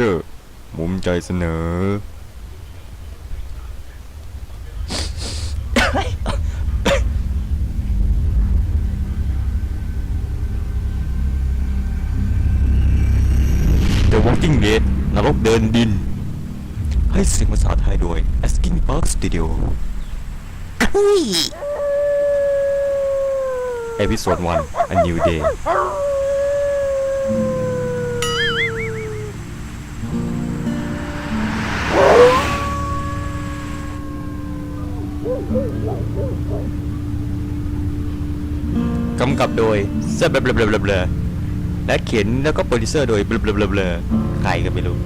เจอร์ มุมใจเสนอ The Walking Dead นรกเดินดิน ให้เสียงภาษาไทยโดย Asking Park Studio เอพิโซด1 A New Day ำกับโดยเซบเบลเบลเบลเบลและเขียนแล้วก็โปรดิวเซอร์โดยเบลเบลเบลเบลใครก็ไม่รู้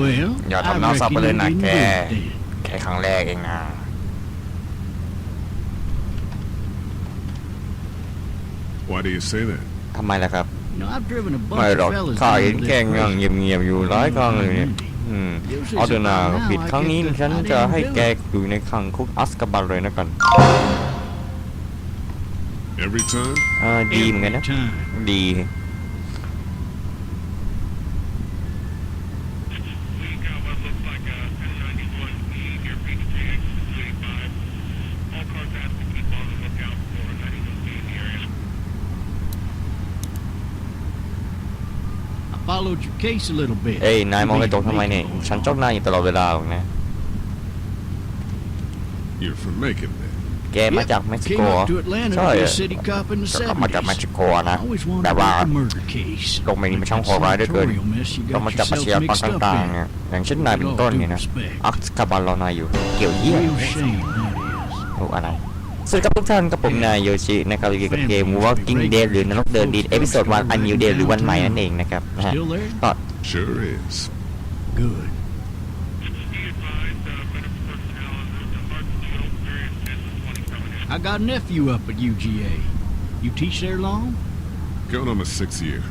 Well, อย่า I ทำหน้าสับไปเลย reckon นะ you แก didn't do it then. แค่ครั้งแรกเองนะ Why do you say that? ทำไมล่ะครับ ไม่ bunch หรอก of fellas ข้า down เห็น to แก this งั่ง place. เงียบๆอยู่หลายครั้งเลยเนี่ยอืมเอาเถอะนาผิดครั้งนี้ฉันจะให้แกอยู่ในขังคุกอัสกาบันเลยนะกัน Every time? เออดีเหมือนกันนะ Every time. ดี We got what looks like a 1091E near Beach 385. All cars asked to keep on the lookout for a 91B in the area. I followed your case a little bit. เอ้ยนายมองกระจกทำไมเนี่ยฉันจ้องหน้าอยู่ตลอดเวลาหรอกนะ You're from Macon then. แกมาจากเม็กซิโก Came เหรอ up to Atlanta ใช่ to be อะ a city cop in the ก็มาจากเม็ก 70s. ซิโกนะ I always wanted แต่ to ว่า work a murder case. โลกใบนี้มันช่างโหดร้ายเหลือเกิน Notorial mess you ต้อง got มาจับอาช yourself ญากร mixed up ต่างๆ in. เนี่ยอย่างเช่นนายเป็นต้นเนี่ยนะอัสกาบันรอนายอยู่ เกี่ยวเยี่ย Real shame, that โอ้อะไร สวัสดีครับทุกท่านกับผมนายโยชินะครับอยู่กับเกม Walking Dead หรือนรกเดินดินเอพิโซดวัน A New Day หรือวันใหม่นั่นเองนะครับนะ is. ฮะ Still there? ก็ Sure is. Good. Be advised, uh, medical personnel en route to Hartsfield, various 10 20 coming in. I got a nephew up at UGA. You teach there long? Going on my sixth year.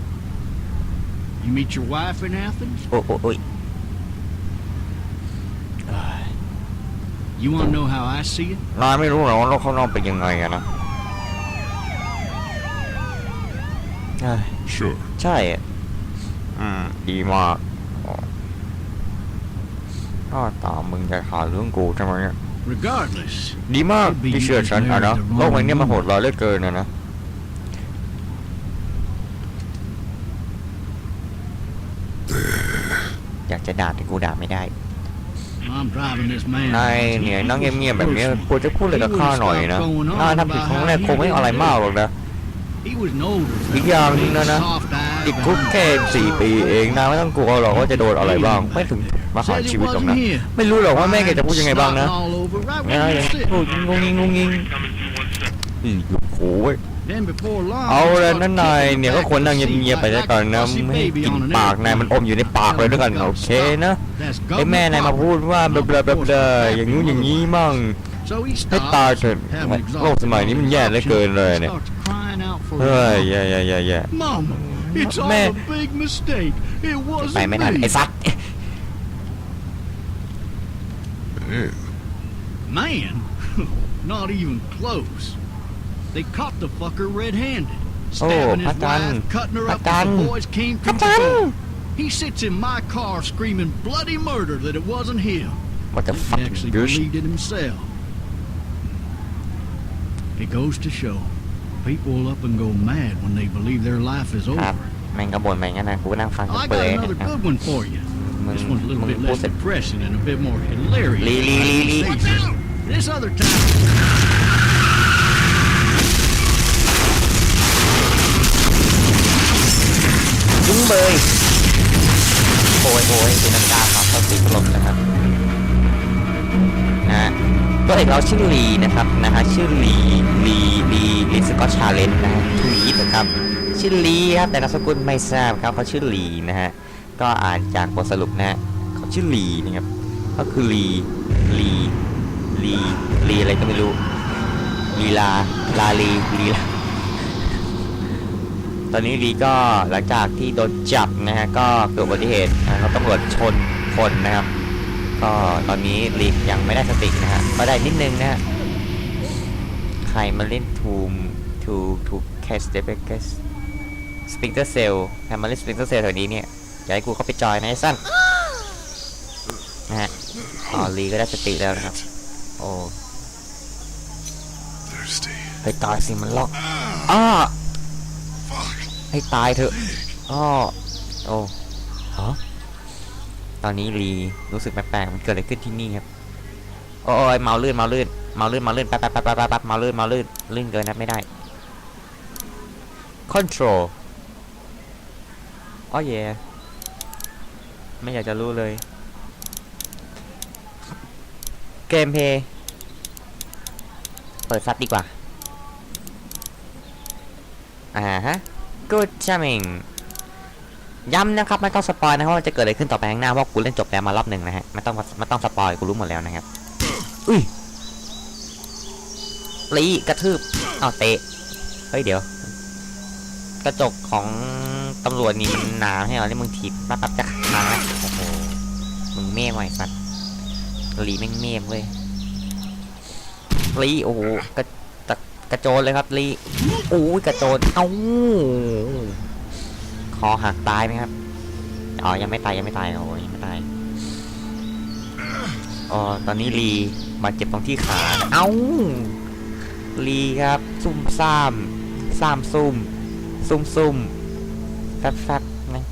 You meet your wife in Athens? โอ้โอ้โอ้ย You want to know how I see it? นายไม่รู้หรอว่าโลกข้างนอกเป็นยังไงอะนะเอ้ย Sure. ใช่อะอืม ดีมากอ๋อถ้าตามมึงจะหาเรื่องกูใช่ไหมเนี่ย Regardless, ดีมากที่เชื่อฉันอะนะโลกใบนี้มันโหดร้ายเหลือเกินนะนะอยากจะด่าแต่กูด่าไม่ได้ I'm driving this man. นายเนี่ยนั่งเงียบๆแบบนี้ควรจะพูดอะไรกับข้าหน่อยนะนายทำผิดครั้งแรกคงไม่อะไรมากหรอกนะ He was an older อีกอย่างหนึงนะนะ soft-eyed ติดคุกแค่สี่ปีเองนายไม่ต้องกลัวหรอกว่าจะโดนอะไรบ้าง ไม่ถึงมาหาร Says ชี it วิตหรอก wasn't นะ him. ไม่รู้หรอกว่าแม่แกจะพูดยังไงบ้างนะ Snotting all over right นะ where อย่าง you sit. พูดงงงิงงงงิง Coming through one step. อืมอยู่โอ้ย Then before long, เอา he แล้ว started นั่นนาย kicking เนี่ย her ก็ back ควร in นั่ง the seat เงียบๆไป like- ได้ like ก่อน a นะ fussy ไม่ให้ baby กลิน on an ปากนายมันอมอยู่ในปากเลยด้วยกัน airplane. โอเคนะ That's ไอ้แม่นายมา government พูดว่าเบลเบลเบลเบลอย่างนู้นอย่างนี้มั่ง So he ให้ stopped, ตายเถอะ having โลกสมัยนี้มันแย่เหลือเกินเลยเนี่ย starts crying out for เฮ้ย help. แย่แย่แย่แย่ Mama, it's all Man. a big mistake. It ไป wasn't ไม่ทัน me. ไอ้สัตว์ Man. Man, not even close. They caught the fucker red-handed, stabbing his Patan. wife, cutting her up as Patan. the boys came through the Patan. door. He sits in my car screaming bloody murder that it wasn't him. what the He fuck actually bitch believed it himself. It goes to show, people will up and go mad when they believe their life is ครับ over. แม่งก็บ่นไปงั้นนะกูก็นั่งฟังจน I เปื่อย got เนี่ย another นะ good one for you. มึง This one's a little มึง bit พูด less เสร็จ depressing and a bit more hilarious. Lee, Lee, Lee, Lee. This other time. โอยโอยเป็นน้ำตาครับเขาสีตลบนะครับนะฮะตัวเอกเราชื่อลีนะครับนะฮะชื่อลีลีลีลีสกอตชาเลนนะฮะทวีตนะครับชื่อลีครับแต่นามสกุลไม่ทราบครับเขาชื่อลีนะฮะก็อ่านจากบทสรุปนะฮะเขาชื่อลีนะครับก็คือลีลีลีลีอะไรก็ไม่รู้ลีลาลาลีลีลา ตอนนี้ลีก็หลังจากที่โดนจับนะฮะก็เกิดอุบัติเหตุนะครับตำรวจชนคนนะครับ ก็ตอนนี้ลีกยังไม่ได้สตินะฮะก็ได้นิดนึงนะฮะใครมาเล่นทูมทูทูแคสเดเบกสสปริงเตอร์เซลใครมาเล่นสปริงเตอร์เซลแถวนี้เนี่ยอย่าให้กูเข้าไปจอยนะไอ้สั้นนะฮะอ๋อลีก็ได้สติแล้วนะครับโอ้ Thirsty. ให้ตายสิมันล็อกอ้า Fuck. ให้ตายเถอะอ้อโอ้ฮะตอนนี้ลีรู้สึกแปลกๆมันเกิดอะไรขึ้นที่นี่ครับโอ้ยเมาลื่นเมาลื่นเมาลื่นเมาลื่นแป๊บแป๊บแป๊บแป๊บเมาลื่นเมาลื่นลื่นเกินนะไม่ได้ control อ๋อเย่ไม่อยากจะรู้เลย เกมเพย์เปิดซับดีกว่า อ่าฮะ good jamming ย้ำนะครับไม่ต้องสปอยนะครับว่าจะเกิดอะไรขึ้นต่อไปข้างหน้าเพราะกูเล่นจบแล้วมารอบหนึ่งนะฮะไม่ต้องไม่ต้องสปอยกูรู้หมดแล้วนะครับอุ้ยลีกระทืบเอาวเตะเฮ้ยเดี๋ยว กระจกของตำรวจนี่มันหนาให้เรอนี่มึงถีบปั๊บปั๊บจะขาดนะโอ้โหมึงเม่ไว้สัตว์ลีแม่งเม่เว้ยลีโอ้โหกระตะ กระโจนเลยครับลีโอ้ยกระโจนเอ้าคอหักตายไหมครับอ๋อยังไม่ตายยังไม่ตายโอ้ยยังไม่ตายอ๋อตอนนี้ลีบาดเจ็บตรงที่ขาเอ้าลีครับ ซุ่มซ่ามซ่ามซุ่มซุ่มซุ่มแฟบแฟบนะ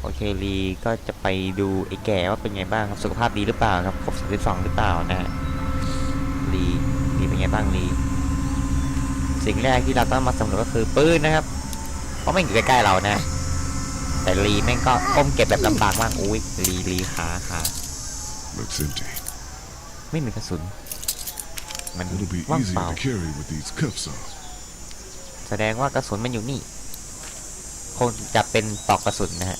โอเคลีก็จะไปดูไอ้แก่ว่าเป็นไงบ้างครับสุขภาพดีหรือเปล่าครับครบ32หรือเปล่านะฮะลีลีเป็นไงบ้างลี สิ่งแรกที่เราต้องมาสำรวจก็คือปืนนะครับ เพราะไม่อยู่ใกล้ๆเรานะ แต่ลีแม่งก็ก้มเก็บแบบลำบากมากอุ้ยลีลีขาขา Looks empty. ไม่มีกระสุน มัน It'll be ว่าง easier เปล่า to carry with these cuffs off. แสดงว่ากระสุนมันอยู่นี่ คงจะเป็นปลอกกระสุนนะฮะ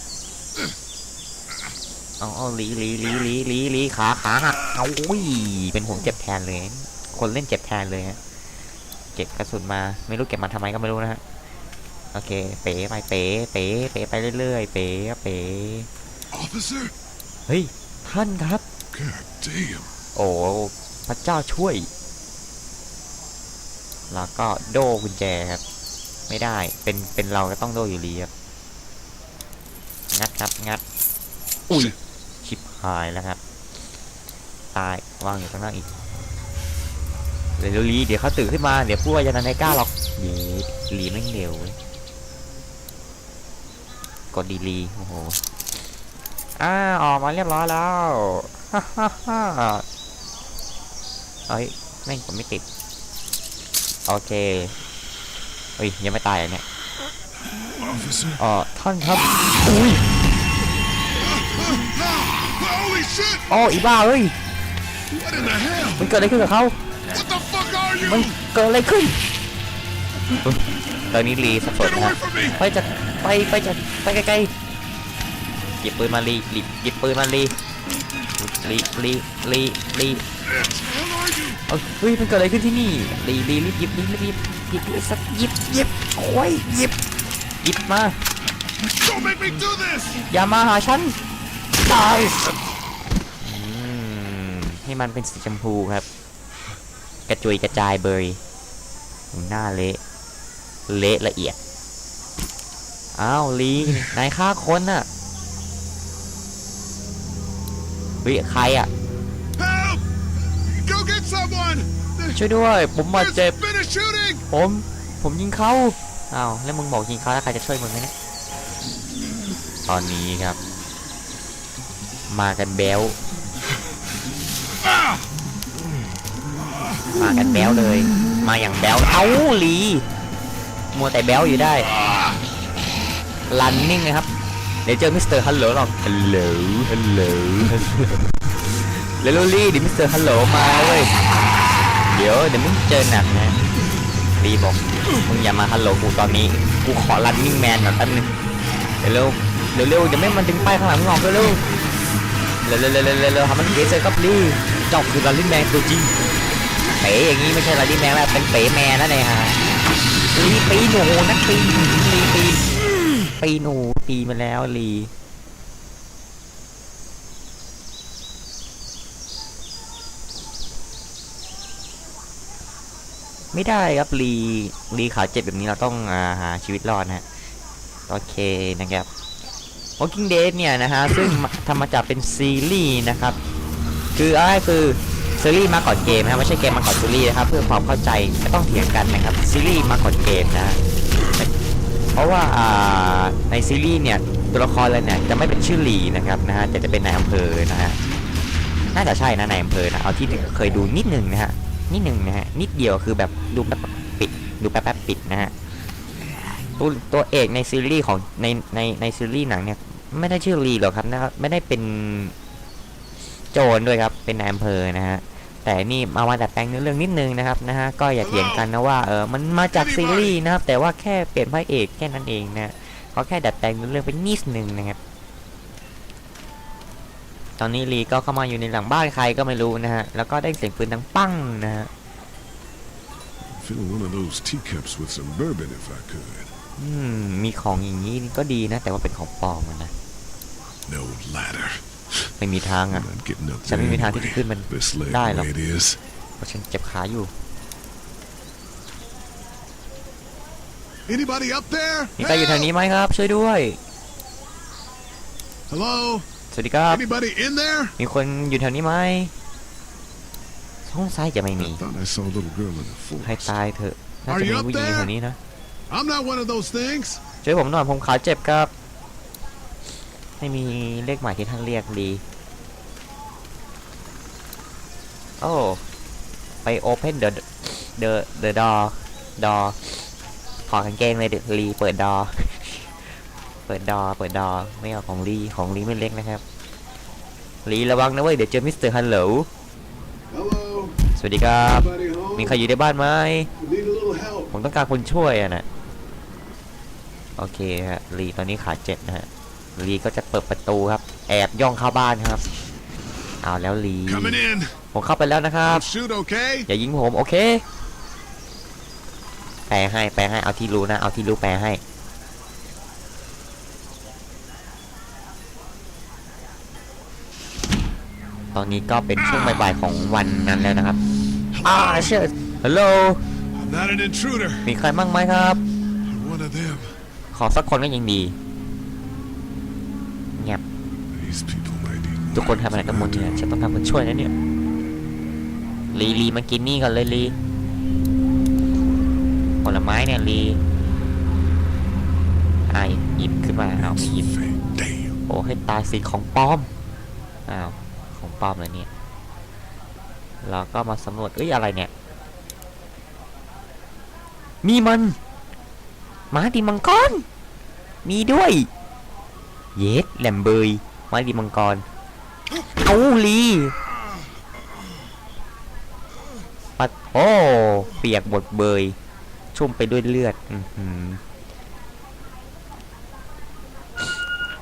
เอาเอาลีลีลีลีลีลีขาขาหักเอาอุ้ยเป็นผมเจ็บแทนเลย คนเล่นเจ็บแทนเลยฮะ เก็บกระสุนมา ไม่รู้เก็บมาทำไมก็ไม่รู้นะฮะ โอเค เป๋ไป เป๋ เป๋ เป๋ไปเรื่อยๆ เป๋ เป๋ Officer? เฮ้ย ท่านครับ God damn. โอ้พระเจ้าช่วย แล้วก็โดกุญแจครับ ไม่ได้ เป็น เป็นเราก็ต้องโดอยู่ดีครับ งัดครับ งัด อุ้ยชิบหายแล้วครับ ตาย วางอยู่ข้างล่างอีก เดี๋ยวลีเดี๋ยวเขาตื่นขึ้นมา เดี๋ยวพูดว่าจะนันในกล้าหรอกเดี๋ยวลีไม่งเร็วเว้ยกดดีลีโอ้โหอ่าออกมาเรียบร้อยแล้วฮ่าฮ่าฮ่าเอ้ยแม่งผมไม่ติด โอเคเฮ้ยยังไม่ตายอะเนี่ย Officer? เอ๋อท่านครับอุ้ย Holy shit! อ๋ออีบ้าเอ้ย What in the hell? มันเกิดอะไรขึ้นกับเขา มัน you? เกิดอะไรขึ้นเฮ้ยตอนนี้ลีสับสน Get นะค away รับ from me! ไปจากไปไปจากไปไกลๆหยิบปืนมาลีลีหยิบปืนมาลีลีลีลีลี Hell are you? เอาเฮ้ยมันเกิดอะไรขึ้นที่นี่ลีลีรีบหยิบรีบรีบหยิบหยิบไอ้สัตว์หยิบหยิบโอ้ยหยิบหยิบมา Don't make me do this! อย่ามาหาฉันตายอืมให้มันเป็นสีชมพูครับ กระจุยกระจายเบยหน้าเละเละละเอียด อ้าวลีนายฆ่าคนน่ะเฮ้ยใครอะ Help! Go get someone! ช่วยด้วย ผมบาด There's เจ็บ been a shooting! ผม ผมยิงเขาอ้าว แล้วมึงบอกยิงเขาแล้วใครจะช่วยมึงไหมเนี่ย ตอนนี้ครับ มากันแบล มากันแบลวเลย มาอย่างแบลวเอ้าลีมัวแต่แบลวอยู่ได้ลันนิ่งเลยครับเดี๋ยวเจอมิสเตอร์ฮัลโหลหรอกฮัลโหลฮัลโหลเลลูลี่เดี๋ยวมิสเตอร์ฮัลโหลมาเว้ยเดี๋ยวเดี๋ยวมึงเจอหนักนะลีบอกมึงอย่ามาฮัลโหลกูตอนนี้กูขอลันนิ่งแมนหน่อยแป๊บนึงเดี๋ยวเร็วเดี๋ยวเร็วจะไม่มันถึงป้ายข้างหลังงอกเร็วเร็วเร็วเร็วเร็วทำมันเกสเซอร์กับลี่เจ้าคือลันนิ่งแมนตัวจริง เป๋อย่างนี้ไม่ใช่ลาดี้แมนแล้วเป็นเป๋แมนแล้วเนี่ฮะลีปีหนูนะปีหนีลีปีปีหนูปีมาแล้วลีไม่ได้ครับลีลีขาเจ็บแบบนี้เราต้องอาหาชีวิตรอดนะฮะโอเคนะครับ Walking Dead เนี่ยนะฮะซึ่งทำมาจากเป็นซีรีส์นะครับ คืออะไรคือ ซีรีส์มาก่อนเกมนะครับไม่ใช่เกมมาก่อนซีรีส์นะครับ เพื่อความเข้าใจไม่ต้องเถียงกันนะครับซีรีส์มาก่อนเกมนะเพราะว่าในซีรีส์เนี่ยตัวละครเลยเนี่ยจะไม่เป็นชื่อหลีนะครับนะฮะจะจะเป็นนายอำเภอนะฮะน่าจะใช่นะนายอำเภอนะเอาที่เคยดูนิดหนึ่งนะฮะนิดหนึ่งนะฮะนิดเดียวคือแบบดูแป๊บปิดดูแป๊บปิดนะฮะตัวตัวเอกในซีรีส์ของในในในซีรีส์หนังเนี่ยไม่ได้ชื่อลีหรอกครับนะครับไม่ได้เป็น โจรด้วยครับ เป็นนายอำเภอนะฮะ แต่นี่มามาดัดแปลงเนื้อเรื่องนิดนึงนะครับนะฮะ ก็อย่าเถียงกันนะว่าเออ มันมาจากซีรีส์นะครับ แต่ว่าแค่เปลี่ยนพระเอกแค่นั้นเองนะเขาแค่ดัดแปลงเนื้อเรื่องไปนิดนึงนะครับ ตอนนี้ลีก็เข้ามาอยู่ในหลังบ้านใครก็ไม่รู้นะฮะ แล้วก็ได้เสียงปืนดังปั้งนะฮะ Fill one of those teacups with some bourbon if I could. อืม มีของอย่างนี้ก็ดีนะ แต่ว่าเป็นของปลอมอะนะ No ladder. ไม่มีทาง I'm อะ not getting up ฉัน there ไม่มีทางที่จะ anyway. ขึ้นมัน This leg ได้ the หรอก way it is. เพราะฉันเจ็บขาอยู่ Anybody up there? มีใครอยู่แถวนี้ไหมครับ ช่วยด้วย Hello? สวัสดีครับ Anybody in there? มีคนอยู่แถวนี้ไหมสงสัยจะไม่มี I thought I saw a little girl in the ให้ forest. ตายเถอะ น่าจะมี Are you up ผู้หญิงอยู่ there? แถวนี้นะ I'm not one of those things. ช่วยผมหน่อยผมขาเจ็บครับ ไม่มีเลขหมายที่ท่านเรียกดี โอ้ ไป open the the the door door ขอกางเกงเลยเด็ดลีเปิดดอ เปิดดอ เปิดดอ ไม่เอาของลีของลีไม่เล็กนะครับ ลีระวังนะเว้ย เดี๋ยวเจอมิสเตอร์ฮัลโหล สวัสดีครับ มีใครอยู่ในบ้านไหม ผมต้องการคนช่วยอะนะ โอเคฮะ ลีตอนนี้ขาเจ็บนะฮะ ลีก็จะเปิดประตูครับ แอบย่องเข้าบ้านครับ เอาแล้วลี Coming in. ผมเข้าไปแล้วนะครับ Don't shoot, okay? อย่ายิงผมโอเค แปลให้แปลให้เอาที่รู้นะเอาที่รู้แปลให้ตอนนี้ก็เป็นช่วงบ่ายๆของวันนั้นแล้วนะครับอ่าเชิญฮัลโหล I'm not an intruder. มีใครมั่งไหมครับ I'm one of them. ขอสักคนก็ยังดี เงียบ These people might need ทุกคนทำอะไรกันหมดเนี่ยฉันต้องทำคนช่วยนะเนี่ยลีลีมากินนี่ก่อนเลยลีผลไม้เนี่ยลีไอหยิบขึ้นมาเอาหยิบ Fake. Damn. โอ้ให้ตายสิของปลอมอ้าวของปลอมเลยเนี่ยเราก็มาสำรวจเอ้ยอะไรเนี่ยมีมันหมาดีมังกรมีด้วย เยสแหลมเบย หมาดีมังกร เอาลีปัดโอ้เปียกหมดเบย ชุ่มไปด้วยเลือดอือหือ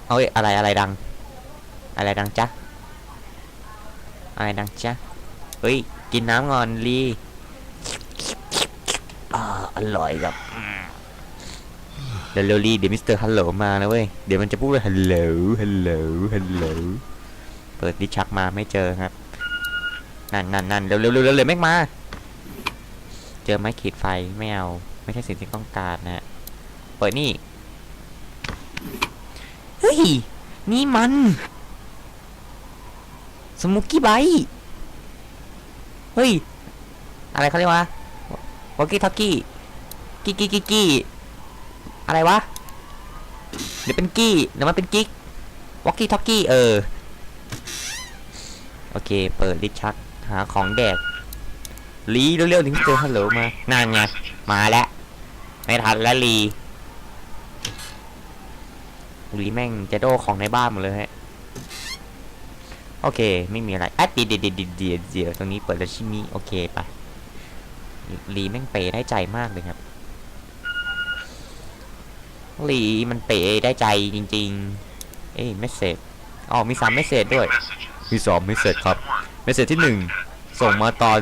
เอ้ยอะไรอะไรดัง อะไรดังจ๊ะอะไรดังจ๊ะเฮ้ย กินน้ำก่อนลีอ่าอร่อยครับ เดี๋ยวเร็วลีเดี๋ยวมิสเตอร์ฮัลโหลมานะเว้ย เดี๋ยวมันจะพูดว่าฮัลโหลฮัลโหลฮัลโหลเปิดดิชักมาไม่เจอครับ นั่นนั่นนั่นเร็วเร็วเร็วเร็วเร็วแม่งมา เจอไม้ขีดไฟไม่เอา ไม่ใช่สิ่งที่ต้องการนะฮะเปิดนี่ เฮ้ย นี่มัน สมุกกี้ไบเฮ้ย อะไรเขาเรียกว่าวอกกี้ทอกกี้ กี้กี้กี้กี้ อะไรวะ เดี๋ยวเป็นกี้เดี๋ยวมันเป็นกิ๊กวอกกี้ท็อกกี้เออ โอเค เปิดดิชักหาของแดกลีเร็วๆถึงเจอฮัลโหลมานั่นไง มาแล้วไม่ทันแล้วลีลีแม่งจะโดของในบ้านหมดเลยฮะ โอเค ไม่มีอะไรอะเดียวเดียวเดียวเดียวเดียวเดี๋ยวตรงนี้เปิดแล้วชิมิ โอเค ไปลีแม่งเป๋ได้ใจมากเลยครับ ลีมันเป๋ได้ใจจริง ๆ เอ้ยเมสเซจอ๋อมีสามเมสเซจด้วย มีสองเมสเซจครับ เมสเซจที่หนึ่งส่งมาตอน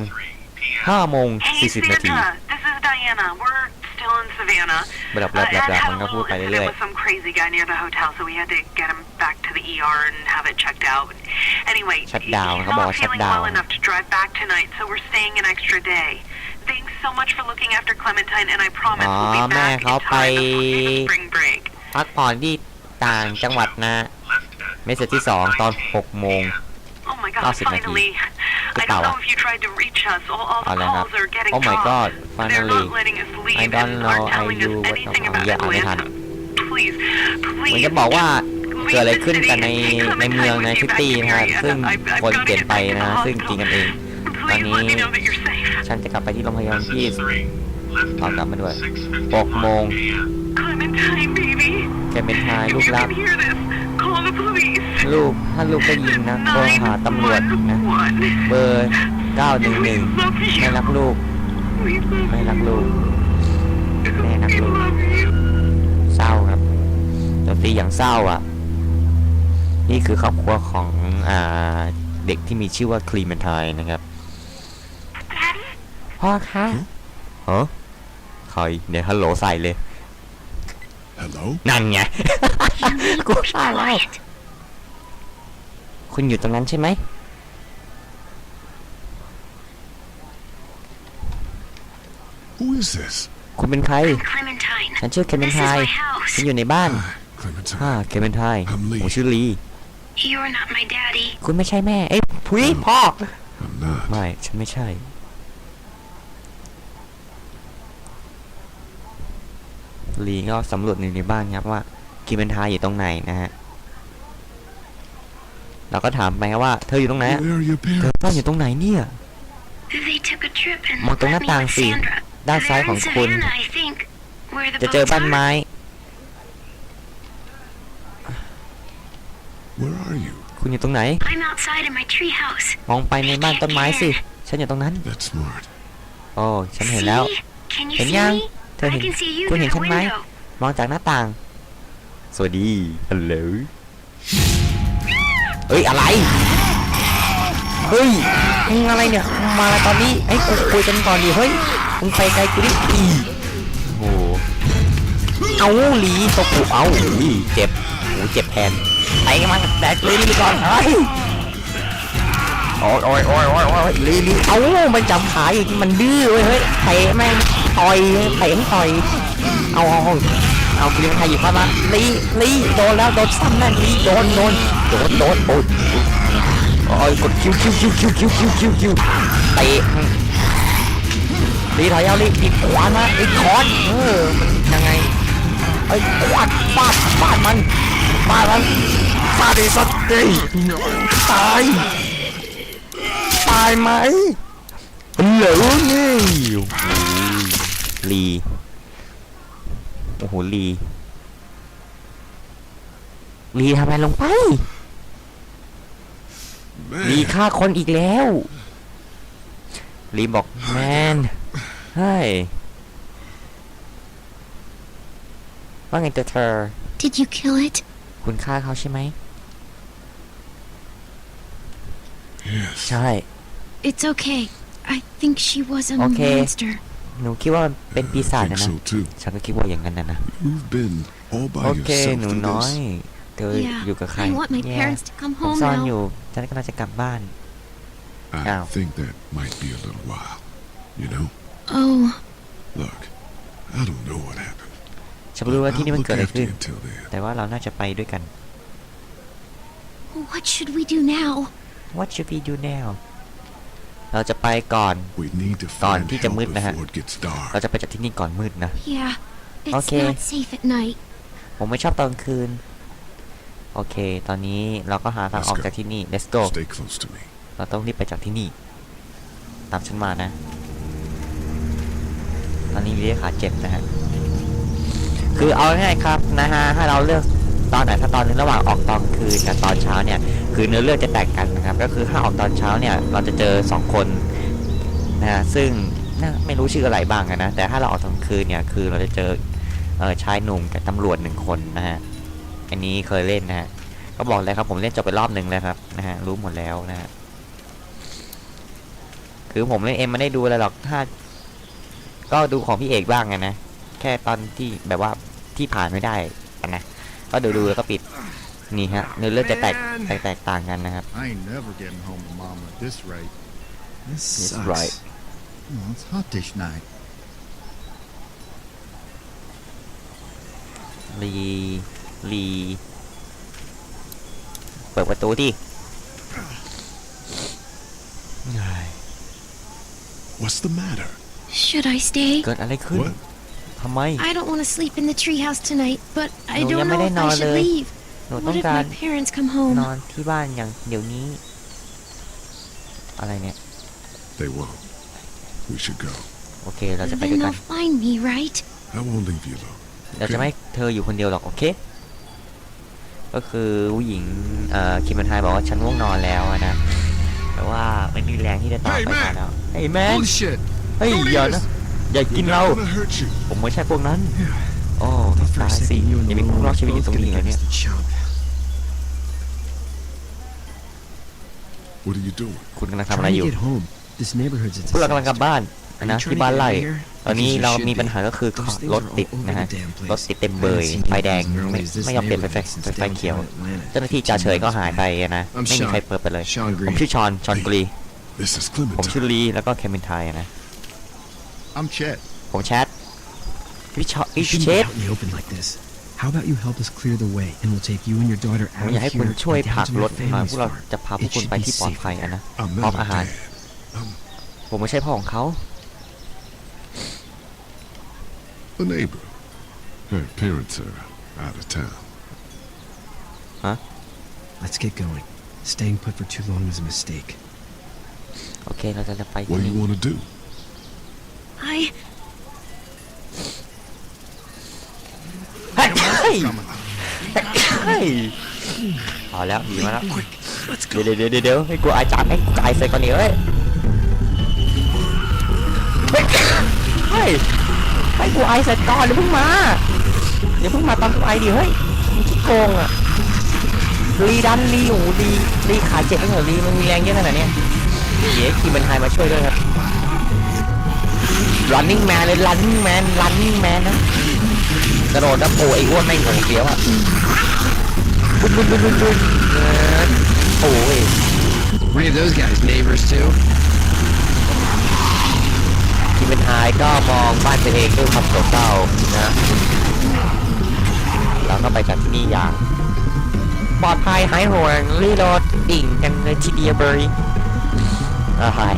ห้าโมง Hey, สี่สิบนาที Santa. This is Diana. We're still in Savannah. บลับบลับบลับ Uh, บลับ had มัน a ก็พูด little ไป incident เรื่อย with some crazy guy near the hotel, so we had to get him back to the ER and have it checked out. Anyway, Shut he- down. he's Come on, not shut feeling well down. enough to drive back tonight, so we're staying an extra day. Thanks so much for looking after Clementine, and I promise we'll Aw, be back in แม่เขา time ไป before spring break. พักผ่อนที่ต่างจังหวัดนะ เมษที่สองตอน 6 โมง Oh my god, 90นาที finally. I don't know if you tried to reach us. All, all the เอาเลยครับ calls are getting Oh my dropped. god They're finally not letting us leave I don't and know aren't I telling do us what- anything เอา about อย่าอ่านไม่ทัน Atlanta. Please, เหมือน please. จะบอกว่า Leave เกิดอะไร the ขึ้นกันใน city. ในเมืองใน Clementine ซิ was ตี้ evacuated นะฮะ and ซึ่ง I've- I've คน gotta เปลี่ยน get ไป back to นะ the ซึ่งจริงกันเอง hospital. ต อน Please นี้ let me know that you're safe. ฉันจะกลับไปที่โรงพยาบาลที่ตอนกลับมาด้วย6 6โมง Clementine, baby. แกเป็นทาย If ลูก you รัก can hear this, call the police. ลูกถ้าลูกได้ยินนะโทรหาตำรวจนะ 911. เบอร์ 911ไม่รักลูก We love ไม่รักลูกแม่รัก We ลูก love you. เศร้าครับดนตรีอย่างเศร้าอะ นี่คือครอบครัวของ อ่า เด็กที่มีชื่อว่าคลีเมนทายนะครับ พ่อคะฮะใครเนี่ยฮัลโหลใส่เลย Hello? นั่นไง กู Be ฆ่าแล้ว quiet. คุณอยู่ตรงนั้นใช่ไหม Who is this? คุณเป็นใคร I'm Clementine. ฉันชื่อเคเมน This ไท is ย my house. ฉันอยู่ในบ้าน Hi, Clementine. ฮ่าเคเมนไทย I'm Lee. ผมชื่อลี You're not my daddy. คุณไม่ใช่แม่ เอ้ยพุยพ่อ I'm not. ไม่ ฉันไม่ใช่ ลีก็สำรวจในในบ้านครับว่าคีเมนทายอยู่ตรงไหนนะฮะเราก็ถามไปครับว่า เธออยู่ตรงไหนอะ Where are your เธอ parents? ซ่อนอยู่ตรงไหนเนี่ย They took a trip and มองตรงห left น้า me ต่าง with สิ Sandra. ด้านซ้าย They're ของ in คุณ Savannah, I think. Where the จะเจอ boats บ้าน are. ไม้ Where are you? คุณอยู่ตรงไหน I'm outside in my treehouse. มองไปในบ้านต้นไม้สิ ฉันอยู่ตรงนั้น That's smart. โอ้ ฉันเห็นแล้ว See? Can you เห็น see ยัง me? เธอ I เห็น can see you คุณ through เห็น the ฉันไหม window. มองจากหน้าต่าง สวัสดี ฮัลโหล เฮ้ย อะไร เฮ้ยมึงอะไรเนี่ย มาตอนนี้ไอ้ยกูคุยกันก่อนดิ เฮ้ย มึงไปไกลกูดิอีโอ้โหเอาหลีตกกูเอาอุ้ยเจ็บโอ้เจ็บแทนไปกันมาแดกเลยลีก่อนเฮ้ยโอ้ยโอ้ยโอ้ยโอ้ยโอ้ยลีลีเอามันจำขาอยู่ที่มันดื้อเว้ย เฮ้ยเตะแม่ง ต่อยเตะให้ต่อยเอาเอาเอาเอาเลี้ยงไทยหยิบเข้ามาลีลีโดนแล้วโดนซ้ำนั่นลีโดนโดนโดนโดนโอ้ยโอ้ยกดคิวคิวคิวคิวคิวคิวคิวคิวเตะลีถอยเอาลีอีกขวานมาอีกคอนเออมันยังไงไอ้ยฟาดฟาดฟาดมันฟาดมันฟาดไอ้สัตว์ตายตายไหมเหลวนี่ ลีโอ้โหลีลีทำอะไรลงไปลี Man, ฆ่าคนอีกแล้วลีบอกแมนเฮ้ยว่าไงตัวเธอ Did you kill it? คุณฆ่าเขาใช่ไหม yes. ใช่ It's okay. I think she was a Okay. monster. หนูคิดว่าเป็นปีศาจ I นะ think นะ so too. ฉันก็คิดว่าอย่างนั้นนะนะ You've been all by โอเค yourself หนู through น้อย this. เธอ Yeah. อยู่กับใคร I want my แย่ parents to come ผม home ซ่อนอ now. ยู่ ฉันกำลังจะกลับบ้าน I Ow. think that might be a little while. You know? Oh, Look, I don't know what happened. ฉันไม่รู้ว่าที่นี่ I'll มัน look เกิดอะไร after ขึ้น you until then. แต่ว่าเราน่าจะไปด้วยกัน what should we do now? What should we do now เราจะไปก่อน We need to ก่อน find ที่จะ help มืดนะฮะ before it gets เรา dark. จะไปจากที่นี่ก่อนมืดนะ Yeah, it's Okay. not safe at night. ผมไม่ชอบตอนกลางคืน โอเค ตอนนี้เราก็หาทาง Let's ออก go. จากที่นี่ let's go Stay close to me. เราต้องรีบไปจากที่นี่ ตามฉันมานะ ตอนนี้ลีขาเจ็บนะฮะ คือเอาง่ายๆครับนะฮะถ้าเราเลือก ตอนไหนถ้าตอนนึงระหว่างออกตอนคืนกับตอนเช้าเนี่ยคือเนื้อเรื่องจะแตกกันนะครับ ก็คือถ้าออกตอนเช้าเนี่ยเราจะเจอสองคนนะฮะซึ่งน่าไม่รู้ชื่ออะไรบ้างนะแต่ถ้าเราออกตอนคืนเนี่ยคือเราจะเจอเออชายหนุ่มกับตำรวจหนึ่งคนนะฮะอันนี้เคยเล่นนะฮะก็บอกเลยครับผมเล่นจบไปรอบหนึ่งแล้วครับนะฮะรู้หมดแล้วนะฮะคือผมเล่นเอ็มไม่ได้ดูอะไรหรอกถ้า ก็ดูของพี่เอกบ้างไงนะแค่ตอนที่แบบว่าที่ผ่านไม่ได้นะ ก็ดูดูๆแล้วก็ปิดนี่ฮะเนื้อเรื่องจะแตกแตกแตกต่างกันนะครับ I ain't never getting home to mama at this rate. This That's sucks. right. Oh, it's hot dish night. ลีลีเปิดประตูดิ What's the matter? Should I stay? เกิดอะไรขึ้น What? ทำไม I don't want to sleep in the treehouse tonight, but I No, don't ยังไม่ know ได้ if นอน I เล should ย leave. หนูต้อ What ง if การ my parents come home? นอนที่บ้านอย่างเดี๋ยวนี้ อะไรเนี่ย They won't. We should go. โอเคเราจะไปด้วย Then กัน they'll find me, right? I won't leave you alone. เราจะไม่ให้เธออยู่คนเดียวหรอก โอเค ก็คือผู้หญิงเอ่อคิมบันไทยบอกว่าฉันง่วงนอนแล้วอะนะ แต่ว่าไม่มีแรงที่จะต่อ Hey, ไป man แล้วเฮ้ยแมน Holy shit! เฮ้ย Don't eat อย่า us. นะ อย่ากิน We're เรา not gonna hurt you. ผมไม่ใช่พวกนั้นโอ้ Thought for ตา a ยสิ second you and ยังมี Lou ผู้รอด were ชีวิตอยู่ both ตรงนี้ gonna เหรอ get เนี่ย us the chump. What are you doing? คุณกำลังทำอะไร Trying อยู่ to get home. This neighborhood's a พวกเรากำลังกลับ disaster. บ้านนะ Are you ที่บ้านไร่ trying to get out of here? ตอนนี้ Because you เรา should มี be. ปัญหาก็คือ Those things รถ are ติด all over นะฮะ the damn place. รถติดเต็มเบย I haven't seen ไฟแดง vehicles as ไม่ early as this ไม่ยอมเปลี่ยนไฟไฟ neighborhood since ไฟเขียว downtown Atlanta. เจ้าหน้าที่จ่าเฉยก็หายไปอะนะ I'm ไม่มี Sean. ใครเปิดไปเลย Sean ผม Green. ชื่อชอน ชอนกรี This is ผมชื่อ Clementine. ลี แล้วก็เคมินไทยนะ I'm Chet. ผมแชทพี่ชอ You พี่ shouldn't เช be ฟ out in the open like this. How about you help us clear the way, and we'll take you and your daughter ผม out อยาก of ให้คุณ here ช่วย and ผลั down ก to ร your ถหน่อย family's พวกเรา farm. จะพาพวก It คุณ should ไป be ที่ปลอด safer ภัยอะ there. นะ I'm พร้อม not อา a หาร dad. I'm ผมไม่ใช่พ่อของเขา a neighbor. Her parents are out of town. Let's get going. Staying put for too long was a mistake. โอเค เราจะไป What ที่ do you นี่ want to do? I เฮ้ยเฮ้ยเฮ้ยเอาแล้วหนีมาแล้วเดี๋ยวเดี๋ยวเดี๋ยวเดี๋ยวให้กูอายจับให้กูอายใส่ก่อนนี่เฮ้ยเฮ้ยเฮ้ยให้กูอายใส่ก่อนเดี๋ยวเพิ่งมาเดี๋ยวเพิ่งมาตอนกูอายดิเฮ้ยมึงขี้โกงอะลีดันลีโอ้โหลีลีขาเจ็บไม่เหรอลีมันมีแรงเยอะขนาดเนี้ยเดี๋ยวคีมันไฮมาช่วยด้วยครับ running man เลย running man running man นะกระโดดแล้วโอ้ไอ้อ้วนไม่งโหเสียวอะบุ้นบุ้นบุ้นบุ้นบุ้นเออโอ้ย Three of those guys neighbors too. ที่เป็นไฮก็มองบ้านตัวเองด้วยความโศกเศร้านะแล้วก็ไปจากที่นี่อย่างปลอดภัยหายห่วงรีโหลดดิ่งกันเลยทีเดียวเบอร์อ่าหาย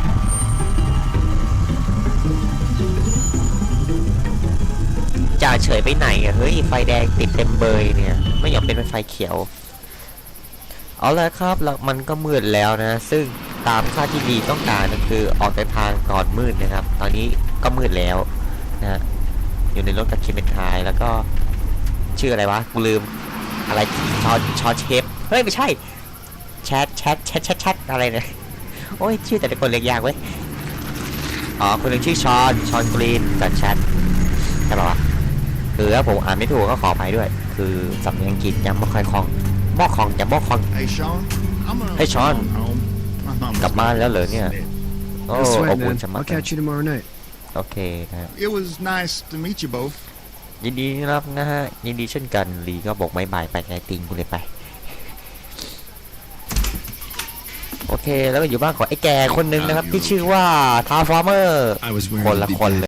จ่าเฉยไปไหนอะเฮ้ยไฟแดงติดเต็มเบยเนี่ย ไม่ยอมเป็นไฟเขียว เอาละครับแล้วมันก็มืดแล้วนะ ซึ่งตามค่าที่ดีต้องการก็คือออกเดินทางก่อนมืดนะครับ ตอนนี้ก็มืดแล้วนะอยู่ในรถกับคิมเบนทายแล้วก็ชื่ออะไรวะกูลืมอะไรชอชอเชฟเฮ้ยไม่ใช่แชทแชทแชทแชทแชทอะไรเนี่ยโอ้ยชื่อแต่ละคนเรียกยากเว้ยอ๋อคนหนึ่งชื่อชอนชอนกรีนกับแชทใช่ป่าวะ คือถ้าผมอ่านไม่ถูกก็ขออภัยด้วย คือสำเนียงอังกฤษยังไม่ค่อยคล่องบอกคล่องจะบอกคล่อง Hey, Sean. I'm gonna Hey, Sean. phone home. My mama's กลับบ้านแล้วเหรอเนี่ย dead. โอ้ No อ sweat, บอุ่น man. ชะมัด I'll catch you tomorrow night. โอเคนะครับ It was nice to meet you both. ยินดีรับนะฮะ ยินดีเช่นกันลีก็บอกไม่บายไปไงติงกูเลยไป โอเคแล้วก็อยู่บ้านของไอ้แก่คนหนึงนะครับ ที่ชื่อว่าทาฟาร์เมอร์ I was คน wearing ละ a big คน hat. เลย